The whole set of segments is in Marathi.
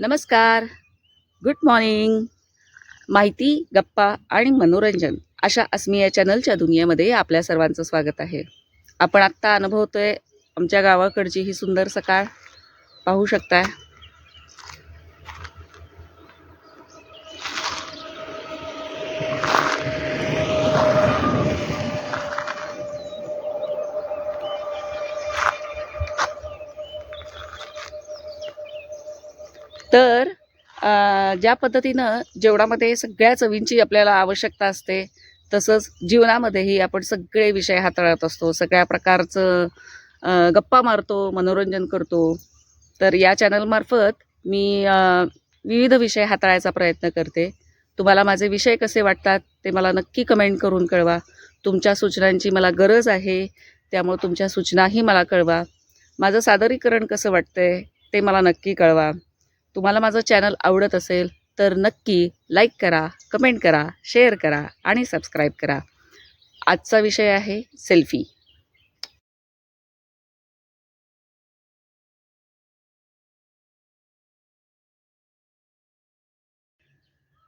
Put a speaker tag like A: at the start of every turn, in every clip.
A: नमस्कार. गुड मॉर्निंग माहिती गप्पा आणि मनोरंजन अशा अस्मिया चॅनलच्या दुनियेमध्ये आपल्या सर्वांचं स्वागत आहे. आपण आत्ता अनुभवतोय आमच्या गावाकडची ही सुंदर सकाळ. पाहू शकताय. तर ज्या पद्धतीनं जेवणामध्ये सगळ्या चवींची आपल्याला आवश्यकता असते तसंच जीवनामध्येही आपण सगळे विषय हाताळत असतो. सगळ्या प्रकारचं गप्पा मारतो मनोरंजन करतो. तर या चॅनलमार्फत मी विविध विषय हाताळायचा प्रयत्न करते. तुम्हाला माझे विषय कसे वाटतात ते मला नक्की कमेंट करून कळवा. तुमच्या सूचनांची मला गरज आहे त्यामुळे तुमच्या सूचनाही मला कळवा. माझं सादरीकरण कसं वाटतं आहे ते मला नक्की कळवा. तुम्हाला माझं चॅनल आवडत असेल तर नक्की लाईक करा कमेंट करा शेअर करा आणि सबस्क्राईब करा. आजचा विषय आहे सेल्फी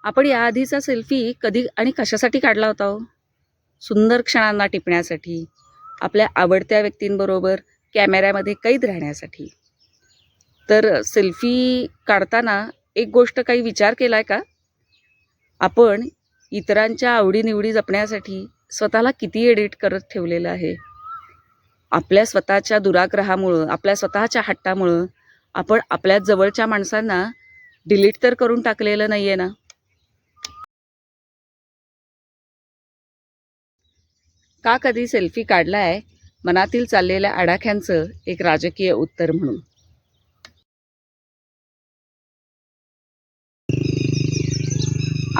A: आपण याआधीचा सेल्फी कधी आणि कशासाठी काढला होता हो? सुंदर क्षणांना टिपण्यासाठी आपल्या आवडत्या व्यक्तींबरोबर कॅमेऱ्यामध्ये कैद राहण्यासाठी. तर सेल्फी काढताना एक गोष्ट काही विचार केला आहे का? आपण इतरांच्या आवडीनिवडी जपण्यासाठी स्वतःला किती एडिट करत ठेवलेलं आहे? आपल्या स्वतःच्या दुराग्रहामुळं आपल्या स्वतःच्या हट्टामुळं आपण आपल्या जवळच्या माणसांना डिलीट तर करून टाकलेलं नाही आहे ना? का कधी सेल्फी काढलाय? मनातील चाललेल्या आडाख्यांचं एक राजकीय उत्तर म्हणून.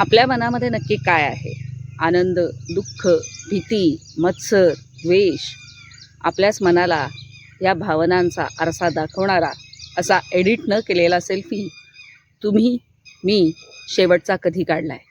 A: आपल्या मनामध्ये नक्की काय आहे? आनंद दुःख भीती मत्सर द्वेष आपल्याच मनाला या भावनांचा आरसा दाखवणारा असा एडिट न केलेला सेल्फी तुम्ही मी शेवटचा कधी काढला आहे